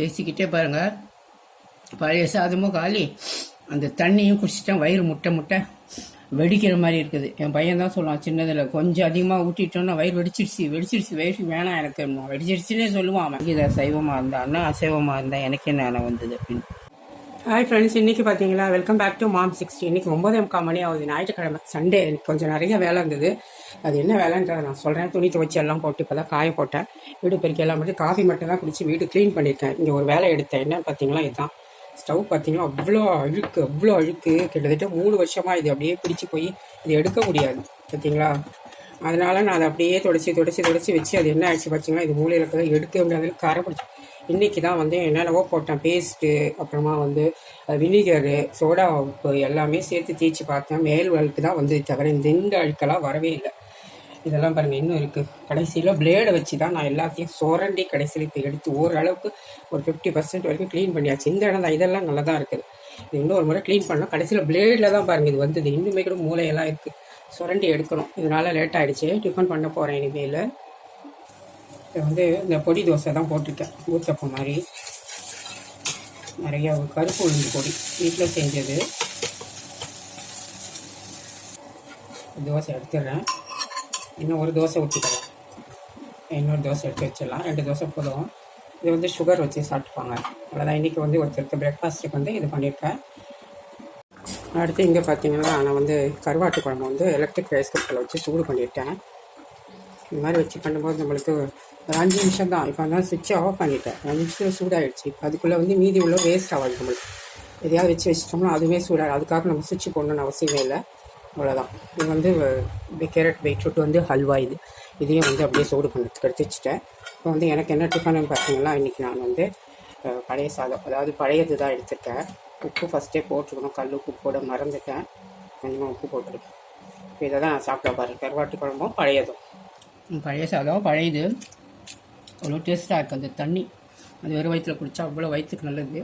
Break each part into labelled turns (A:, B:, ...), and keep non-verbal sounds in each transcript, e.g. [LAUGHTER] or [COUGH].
A: பேசிக்கிட்டே பாருங்கள் பழைய சாதமும் காலி அந்த தண்ணியும் குடிச்சிட்டேன் வயிறு முட்டை முட்டை வெடிக்கிற மாதிரி இருக்குது. என் பையன் தான் சொல்லுவான் சின்னதில் கொஞ்சம் அதிகமாக ஊட்டிட்டோன்னா வயிறு வெடிச்சிருச்சு வெடிச்சிருச்சு வயிறு வேணாம் எனக்கு வெடிச்சிருச்சுன்னே சொல்லுவான் அவன். இதை சைவமாக இருந்தான்னா அசைவமாக இருந்தால் எனக்கு என்ன வந்தது அப்படின்னு. ஹாய் ஃப்ரெண்ட்ஸ் இன்றைக்கி பார்த்தீங்களா welcome back to mom sixty இன்றைக்கி ஒம்பதே முக்கால் மணி ஆகுது. ஞாயிற்றுக்கிழமை சண்டே எனக்கு கொஞ்சம் நிறைய வேலை இருந்தது. அது என்ன வேலைன்றதை நான் சொல்கிறேன் துணி துவைச்சி எல்லாம் போட்டு இப்போ தான் காய போட்டேன். வீடு பெருக்கி எல்லாம் மட்டும் காஃபி மட்டும் தான் குடிச்சு வீடு க்ளீன் பண்ணியிருக்கேன். இங்கே ஒரு வேலை எடுத்தேன். என்ன பார்த்தீங்களா இதுதான் ஸ்டவ் பார்த்தீங்கன்னா அவ்வளோ அழுக்கு அவ்வளோ அழுக்கு. கிட்டத்தட்ட மூணு வருஷமாக இது அப்படியே பிடிச்சி போய் இது எடுக்க முடியாது. பார்த்தீங்களா அதனால் நான் அதை அப்படியே தொடச்சி தொடச்சி தொடச்சி வச்சு அது என்ன ஆயிடுச்சு பார்த்தீங்கன்னா இது மூலையில் எடுக்க முடியாத கரை பிடிச்சி இன்றைக்கி தான் வந்து என்னென்னவோ போட்டேன். பேஸ்ட்டு அப்புறமா வந்து வினிகரு சோடா உப்பு எல்லாமே சேர்த்து தேய்ச்சி பார்த்தேன். மேல் வழுக்கு தான் வந்து தவிர இந்த இந்த அழுக்கெல்லாம் வரவே இல்லை. இதெல்லாம் பாருங்கள் இன்னும் இருக்குது கடைசியில் பிளேடை வச்சு தான் நான் எல்லாத்தையும் சுரண்டி கடைசியில் இப்போ எடுத்து ஓரளவுக்கு ஒரு ஃபிஃப்டி பர்சன்ட் வரைக்கும் க்ளீன் பண்ணியாச்சு. இந்த இடம் தான் இதெல்லாம் நல்லா தான் இருக்குது இது இன்னும் ஒரு முறை க்ளீன் பண்ணோம் கடைசியில் பிளேடில் தான் பாருங்கள் இது வந்தது. இன்னுமே கூட மூளையெல்லாம் இருக்குது சுரண்டி எடுக்கணும். இதனால் லேட் ஆகிடுச்சு டிஃபன் பண்ண போகிறேன் இனிமேல். இது வந்து இந்த பொடி தோசை தான் போட்டிருக்கேன் ஊத்தப்பம் மாதிரி. நிறையா கருப்பு உளுந்து பொடி. வீட்டில் செஞ்சது. தோசை எடுத்துடுறேன். இன்னும் ஒரு தோசை ஊற்றிக்கலாம் இன்னொரு தோசை எடுத்து வச்சிடலாம். ரெண்டு தோசை போதும். இது வந்து சுகர் வச்சு சாப்பிட்டுப்பாங்க. அவ்வளோதான் இன்றைக்கி வந்து ஒருத்தருக்கு பிரேக்ஃபாஸ்ட்டுக்கு வந்து இது பண்ணியிருக்கேன். அடுத்து இங்கே பார்த்தீங்கன்னா நான் வந்து கருவாட்டு குழம்பு வந்து எலக்ட்ரிக் ரைஸ் குக்கரில் வச்சு சூடு பண்ணிட்டேன். இந்த மாதிரி வச்சு பண்ணும்போது நம்மளுக்கு ஒரு அஞ்சு நிமிஷம் தான் இப்போ நான் சுவிட்சை ஆஃப் பண்ணிட்டேன். அஞ்சு நிமிஷம் சூடாகிடுச்சு அதுக்குள்ளே வந்து மீதி உள்ள வேஸ்ட் ஆகாது நம்மளுக்கு. எதையாவது வச்சு வச்சிட்டோம்னா அதுவே சூடாக அதுக்காக நம்ம சுவிட்ச் போடணும்னு அவசியமே இல்லை. அவ்வளோதான் இது வந்து கேரட் பீட்ரூட் வந்து ஹல்வா இது. இதையும் வந்து அப்படியே சூடு பண்ணுறதுக்கு எடுத்து வச்சுட்டேன். இப்போ வந்து எனக்கு என்ன டிஃபன் பார்த்தீங்கன்னா இன்றைக்கி நான் வந்து பழைய சாதம். அதாவது பழையது தான் எடுத்துட்டேன் உப்பு ஃபஸ்ட்டே போட்டுருக்கணும் கல் உப்பு போட மறந்துட்டேன். கொஞ்சமாக உப்பு போட்டிருக்கேன். இப்போ இதை தான் நான் சாப்பிட பாருங்கள் கருவாட்டு குழம்பும் பழையதும். பழைய சாதம் பழையது. அவ்வளோ டேஸ்ட்டாக இருக்குது அந்த தண்ணி. அது வெறும் வயிற்றில் குடித்தா அவ்வளோ வயிற்றுக்கு நல்லது.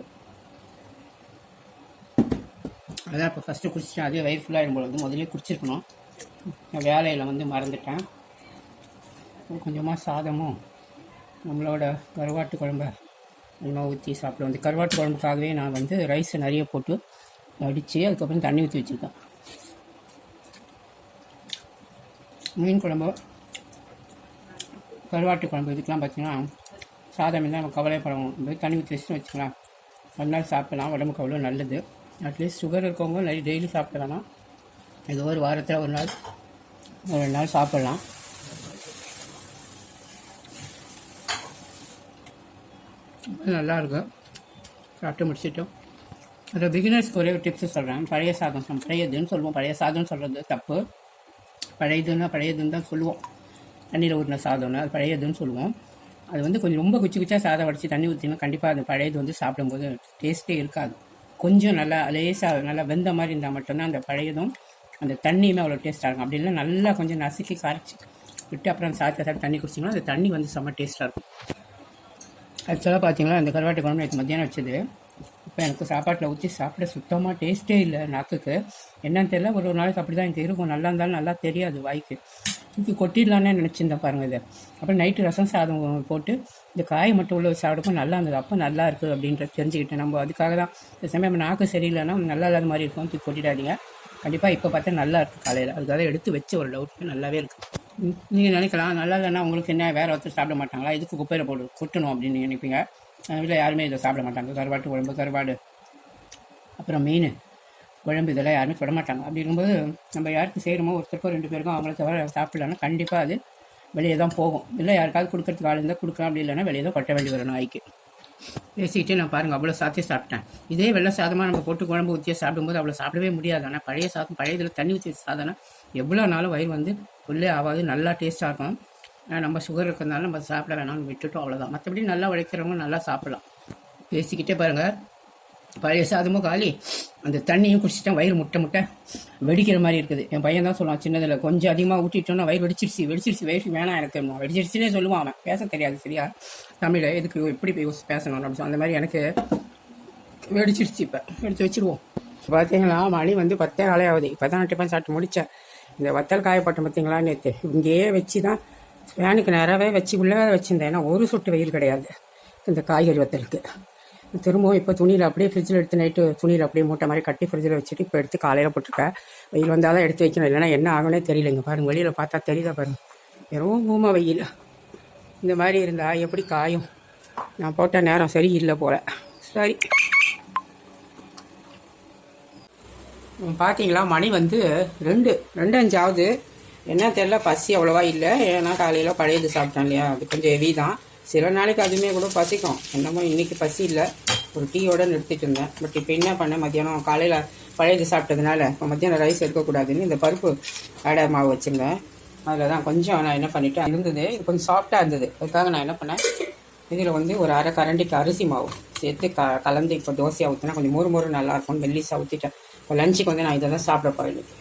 A: அதான் இப்போ ஃபஸ்ட்டு குடிச்சிட்டேன். அதே வயிறு ஃபுல்லாகிடும் போல வந்து முதலே குடிச்சிருக்கணும். நான் வேலையில் வந்து மறந்துட்டேன். கொஞ்சமாக சாதமும் நம்மளோட கருவாட்டு குழம்ப கொஞ்சமாக ஊற்றி சாப்பிடுவோம் அந்த கருவாட்டு குழம்புக்காகவே நான் வந்து ரைஸை நிறைய போட்டு அடித்து அதுக்கப்புறம் தண்ணி ஊற்றி வச்சுருக்கேன். மீன் குழம்பு கருவாட்டு குழம்பு இதுக்கெலாம் பார்த்தீங்கன்னா சாதம் இருந்தால் நம்ம கவலைப்படணும். போய் தண்ணி ஊற்றி வச்சுட்டு வச்சுக்கலாம் மறுநாள் சாப்பிடலாம். உடம்புக்கு அவ்வளோ நல்லது. அட்லீஸ்ட் சுகர் இருக்கவங்க நிறைய டெய்லி சாப்பிடலாம்? ஏதோ ஒரு வாரத்தில் ஒரு நாள் ஒரு ரெண்டு நாள் சாப்பிட்லாம். நல்லாயிருக்கும் நல்லா இருக்கும் சாப்பிட்டு முடிச்சிட்டோம். அதை பிகினர்ஸ்க்கு ஒரே ஒரு டிப்ஸ் சொல்கிறேன் பழைய சாதம் பழையதுன்னு சொல்லுவோம். பழைய சாதம்னு சொல்கிறது தப்பு. பழையதுன்னா பழையதுன்னு தான் சொல்லுவோம். தண்ணியில் ஊற்றின சாதம்னா அது பழையதுன்னு சொல்லுவோம். அது வந்து கொஞ்சம் ரொம்ப குச்சி குச்சா சாதம் வடித்து தண்ணி ஊற்றினா கண்டிப்பாக அது பழையது வந்து சாப்பிடும்போது டேஸ்ட்டே இருக்காது. கொஞ்சம் நல்லா லேசாக நல்லா வெந்த மாதிரி இருந்தால் மட்டும்தான் அந்த பழையதும் அந்த தண்ணியுமே அவ்வளோ டேஸ்ட்டாக இருக்கும் அப்படி இல்லை நல்லா கொஞ்சம் நசுக்கி கரைச்சி விட்டு அப்புறம் அந்த சாதத்தை சாப்பிட்டு தண்ணி குடிச்சிங்கன்னா அந்த தண்ணி வந்து செம்ம டேஸ்ட்டாக இருக்கும். ஆக்சுவலாக பார்த்தீங்கன்னா அந்த கருவாட்டு குழம்பு எனக்கு மத்தியானம் வச்சது. இப்போ எனக்கு சாப்பாட்டில் ஊற்றி சாப்பிட சுத்தமாக டேஸ்ட்டே இல்லை நாக்குக்கு. என்னன்னு தெரியல. ஒரு ஒரு நாளைக்கு அப்படி தான் எனக்கு இருக்கும். நல்லா இருந்தாலும் நல்லா தெரியாது வாய்க்கு. தூக்கி கொட்டிடலான்னு நினச்சிருந்தேன் பாருங்கள் இதை. அப்புறம் நைட்டு ரசம் சாதம் போட்டு இந்த காயை மட்டும் உள்ள வச்சு நல்லா இருந்தது. அப்போ நல்லா இருக்குது அப்படின்ற தெரிஞ்சுக்கிட்டேன். நம்ம அதுக்காக தான் இந்த சமயம் நாக்கு சரியில்லைன்னா நல்லா இல்லாத மாதிரி இருக்கும். தூக்கி கொட்டிடாதீங்க. கண்டிப்பாக இப்போ பார்த்தா நல்லா இருக்குது காலையில். அதுக்காக எடுத்து வச்ச ஒரு டவுட் நல்லாவே இருக்குது நீங்கள் நினைக்கலாம். நல்லா இல்லைன்னா உங்களுக்கு என்ன வேறு ஒருத்தர் சாப்பிட மாட்டாங்களா? இதுக்கு குப்பையில் போடு கொட்டணும் அப்படின்னு நீங்கள் நினைப்பீங்க? அதனால் யாருமே இதை சாப்பிட மாட்டாங்க. கருவாட்டு குழம்பு கருவாடு. அப்புறம் மீன். குழம்பு இதெல்லாம் யாருமே தொட மாட்டாங்க. அப்படி இருக்கும்போது நம்ம யாருக்கு செய்கிறோமோ ஒருத்தருக்கோ ரெண்டு பேருக்கும் அவங்கள தவிர சாப்பிடலன்னா கண்டிப்பாக அது வெளியே தான் போகும். இல்லை யாருக்காவது கொடுக்கறதுக்கு ஆள் இருந்தால் கொடுக்கலாம். அப்படி இல்லைன்னா வெளியே தான் கொட்ட வேண்டி வரும் நாய்க்கு. பேசிக்கிட்டே நான் பாருங்கள் அவ்வளோ சாத்தியம் சாப்பிட்டேன். இதே வெள்ளை சாதமாக நம்ம போட்டு குழம்பு ஊற்றியே சாப்பிடும்போது அவ்வளோ சாப்பிடவே முடியாது. ஆனால் பழைய சாதம் பழைய இதில் தண்ணி ஊற்றி சாதம்னா எவ்வளோ நாளும் வயிறு வந்து உள்ளே ஆகாது நல்லா டேஸ்ட்டாக இருக்கும். நம்ம சுகர் இருக்கிறதுனால நம்ம சாப்பிட வேணாம்னு விட்டுட்டோம் அவ்வளோதான் மற்றபடி நல்லா உழைக்கிறவங்க நல்லா சாப்பிடலாம். பேசிக்கிட்டே பாருங்கள் பழைய சாதமும் காலி அந்த தண்ணியும் குடிச்சிட்டேன் வயிறு முட்டை முட்டை வெடிக்கிற மாதிரி இருக்குது. என் பையன் தான் சொல்லுவான் சின்னதில் கொஞ்சம் அதிகமாக ஊட்டிட்டோன்னா வயிறு வெடிச்சிருச்சு வெடிச்சிருச்சு வயிறு வேணாம் எனக்கு வெடிச்சிருச்சுன்னே சொல்லுவான் அவன். பேச தெரியாது சரியா? தமிழை எதுக்கு எப்படி போய் பேசணும் அப்படின்னு அந்த மாதிரி எனக்கு வெடிச்சிருச்சு இப்போ. எடுத்து வச்சுருவோம். பார்த்தீங்களா மணி வந்து பத்தே காலே ஆகுது. இப்போ தான் டிஃபன் சாப்பிட்டு முடித்தேன் இந்த வத்தல் காயப்பட்டம் பார்த்தீங்களா நேற்று இங்கேயே வச்சு தான் ஃபேனுக்கு நேராகவே வச்சு உள்ளே வச்சுருந்தேன். ஏன்னா ஒரு சொட்டு வெயில் கிடையாது இந்த காய்கறி வத்தலுக்கு. திரும்பவும் இப்போ துணியில் அப்படியே ஃப்ரிட்ஜில் எடுத்து நைட்டு துணியில் அப்படியே மூட்டை மாதிரி கட்டி ஃப்ரிட்ஜில் வச்சுட்டு இப்போ எடுத்து காலையில் போட்டுருக்கேன் வெயில் வந்தால் தான் எடுத்து வைக்கணும். இல்லைன்னா என்ன ஆகுனே தெரியலைங்க பாருங்கள் வெளியில் பார்த்தா தெரியுதா பாருங்கள் வெறும் பூமா வெயில். இந்த மாதிரி இருந்தால் எப்படி காயும்? நான் போட்ட நேரம் சரி இல்லை போல. சரி. பார்த்தீங்களா மணி வந்து ரெண்டு ரெண்டு அஞ்சாவது. என்ன தெரியல பசி அவ்வளோவா இல்லை. ஏன்னா காலையில் பழையது சாப்பிட்டேன் இல்லையா? அது கொஞ்சம் ஹெவி தான். சில நாளைக்கு அதுவுமே கூட பசிக்கும். என்னமோ இன்னைக்கு பசி இல்லை. ஒரு டீயோடு நிறுத்திட்டு இருந்தேன். பட் இப்போ என்ன பண்ணேன் மத்தியானம் காலையில் பழையது சாப்பிட்டதுனால இப்போ மத்தியானம் ரைஸ் இருக்கக்கூடாதுன்னு இந்த பருப்பு அடை மாவு வச்சுருந்தேன். அதில் தான் கொஞ்சம் நான் என்ன பண்ணிட்டேன்? இருந்தது. இது கொஞ்சம் சாஃப்டாக இருந்தது. அதுக்காக நான் என்ன பண்ணேன்? இதில் வந்து ஒரு அரை கரண்டிக்கு அரிசி மாவு சேர்த்து க கலந்து இப்போ தோசையாக ஊற்றினா கொஞ்சம் மொறு மொறு நல்லாயிருக்கும் வெள்ளிஸாக ஊற்றிட்டேன் இப்போ லஞ்சுக்கு வந்து நான் இதை தான் சாப்பிட போயிடுது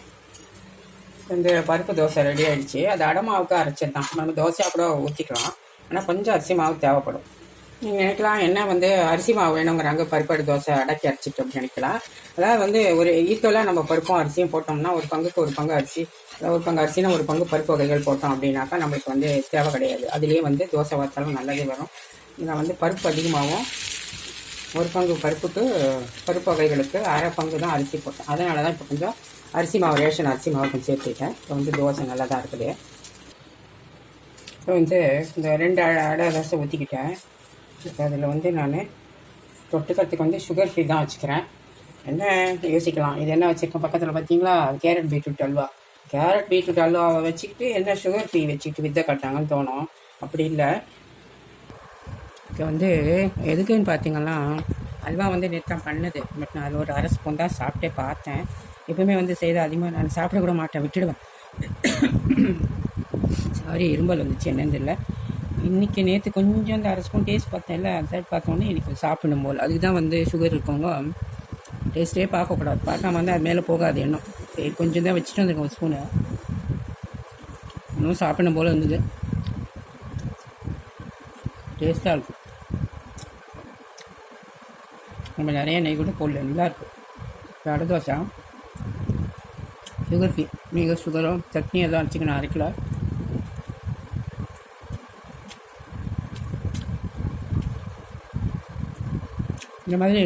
A: இந்த பருப்பு தோசை ரெடி ஆகிடுச்சு அது அடமாவுக்கு அரைச்சது தான் நம்ம தோசையாக கூட ஊற்றிக்கலாம் ஆனால் கொஞ்சம் அரிசி மாவு தேவைப்படும். நீங்கள் நினைக்கலாம் என்ன வந்து அரிசி மாவு வேணுங்கிறாங்க பருப்பு தோசை அடக்கி அரைச்சிட்டு அப்படின்னு நினைக்கலாம். அதாவது வந்து ஒரு ஈக்குவலாக நம்ம பருப்பும் அரிசியும் போட்டோம்னா ஒரு பங்குக்கு ஒரு பங்கு அரிசி ஒரு பங்கு அரிசினா ஒரு பங்கு பருப்பு வகைகள் போட்டோம் அப்படின்னாக்கா நம்மளுக்கு வந்து தேவை கிடையாது. அதுலேயே வந்து தோசை வார்த்தாலும் நல்லதே வரும். நான் வந்து பருப்பு அதிகமாகவும் ஒரு பங்கு பருப்புக்கு பருப்பு வகைகளுக்கு அரை பங்கு தான் அரிசி போட்டேன் அதனால தான் இப்போ கொஞ்சம் அரிசி மாவு ரேஷன் அரிசி மாவு கொஞ்சம் சேர்த்துக்கிட்டேன் இப்போ வந்து தோசை நல்லா தான் இருக்குது. இப்போ வந்து இந்த ரெண்டு அடை தோசை ஊற்றிக்கிட்டேன் இப்போ அதில் வந்து நான் தொட்டுக்கிறதுக்கு வந்து சுகர் ஃப்ரீ தான் வச்சுக்கிறேன். என்ன? யோசிக்கலாம். இது என்ன வச்சுருக்கேன் பக்கத்தில் பார்த்தீங்களா? Carrot beetroot halwa. Carrot beetroot அல்வாவை வச்சுக்கிட்டு என்ன சுகர் ஃப்ரீ வச்சுக்கிட்டு வித்த காட்டாங்கன்னு தோணும். அப்படி இல்லை. இப்போ வந்து எதுக்குன்னு பார்த்தீங்கன்னா அல்வா வந்து நேற்று பண்ணது. பட் நான் அது ஒரு அரை ஸ்பூன் தான் சாப்பிட்டே பார்த்தேன். எப்பவுமே வந்து செய்த அதிகமாக நான் சாப்பிட கூட மாட்டேன். விட்டுடுவேன். [COUGHS] சாரி இரும்பல் வந்துச்சு என்னன்னு தெரியல. இன்றைக்கி நேற்று கொஞ்சம் அந்த அரை ஸ்பூன் டேஸ்ட் பார்த்தேன்ல அந்த சைட் பார்த்தோன்னே எனக்கு சாப்பிடணும் போல். அதுக்கு தான் வந்து சுகர் இருக்கவங்க டேஸ்ட்டே பார்க்கக்கூடாது பார்க்காம வந்து அது மேலே போகாது எண்ணம். சரி கொஞ்சம் தான் வச்சுட்டு வந்திருக்கோம் ஸ்பூனு இன்னும் சாப்பிடணும் போல் இருந்தது. டேஸ்ட்டாக இருக்கும் நம்ம நிறைய நெய் கூட போடல. நல்லா இருக்கும் இப்போ அடை தோசை. சுகர் ஃப்ரீ நீங்கள் சுகரும் சட்னி எல்லாம் வச்சுக்கணும் அரைக்கலாம் இந்த மாதிரி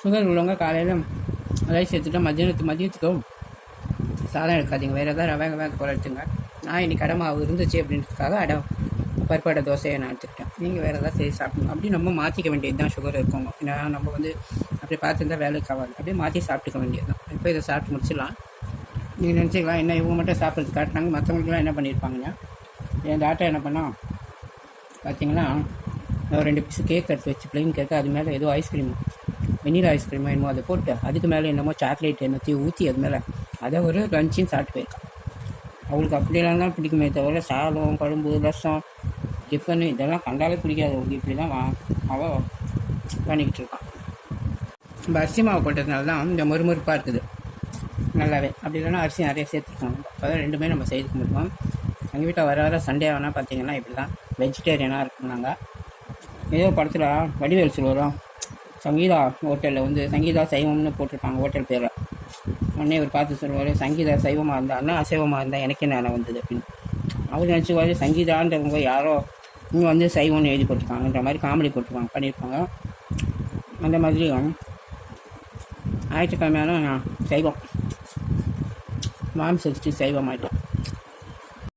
A: சுகர் உள்ளவங்க காலையில் ரைஸ் எடுத்துட்டு மதியானத்து மதியத்துக்கும் சாதம் எடுக்காதீங்க. வேறு ஏதாவது ரவை வேக போல எடுத்துங்க. நான் இன்னைக்கு கடை மாவு இருந்துச்சு அப்படின்றதுக்காக அடை பருப்படை தோசையை நான் எடுத்துக்கிட்டேன். நீங்கள் வேறு ஏதாவது செய்து சாப்பிடுங்க. அப்படி நம்ம மாற்றிக்க வேண்டியது தான் சுகர் இருக்கவங்க. ஏன்னா நம்ம வந்து அப்படி பார்த்துருந்தா வேலைக்கு ஆகாது அப்படியே மாற்றி சாப்பிட்டுக்க வேண்டியது தான் இப்போ இதை சாப்பிட்டு முடிச்சிடலாம். நீங்கள் நினச்சிக்கலாம் என்ன இவங்க மட்டும் சாப்பிட்றது காட்டினாங்க மற்றவங்களுக்குலாம் என்ன பண்ணியிருப்பாங்கன்னா என் டாட்டா என்ன பண்ணால் பார்த்தீங்கன்னா ரெண்டு பீஸ் கேக் எடுத்து வச்சு ப்ளைன் கேக்கு அது மேலே ஏதோ ஐஸ்கிரீம் வெனிலா ஐஸ்கிரீமோ என்னமோ அதை போட்டு அதுக்கு மேலே என்னமோ சாக்லேட் என்னத்தையும் ஊற்றி அது மேலே அதை ஒரு லஞ்சையும் சாப்பிட்டு போயிருக்கான் அவங்களுக்கு அப்படியெல்லாம் தான் பிடிக்குமே தவிர சாதம் குழம்பு ரசம் டிஃபனு இதெல்லாம் கண்டாலே பிடிக்காது. அவங்களுக்கு இப்படி தான் அவள் பண்ணிக்கிட்டு இருக்கான் இப்போ அரிசி மாவு போட்டதுனால தான் இந்த மொறுமொறுப்பாக இருக்குது. நல்லாவே. அப்படி இல்லைன்னா அரிசி நிறைய சேர்த்துருக்கோம் அப்போ தான் ரெண்டுமே நம்ம செய்துக்க முடியும் எங்கள் வீட்டில் வர வர சண்டே ஆனால் பார்த்தீங்கன்னா இப்படி தான் வெஜிடேரியனாக நாங்கள் ஏதோ படத்தில் வடிவேல் சொல்லுவாராம் சங்கீதா ஹோட்டலில் வந்து சங்கீதா சைவம்னு போட்டிருப்பாங்க ஹோட்டல் பேரில். உடனே இவர் பார்த்து சொல்லுவார் சங்கீதா சைவமாக இருந்தால் அசைவமாக இருந்தால் எனக்கு என்ன வந்தது அப்படின்னு. அவர் நினச்சிக்குவாரு சங்கீதான்றவங்க யாரோ இங்கே வந்து சைவம்னு எழுதி போட்டிருக்காங்கன்ற மாதிரி காமெடி போட்டிருப்பாங்க பண்ணியிருப்பாங்க அந்த மாதிரி ஞாயிற்றுக்கிழமையான நான் சைவம். மாம் சிக்ஸ்டி சைவம் ஆகிட்டேன்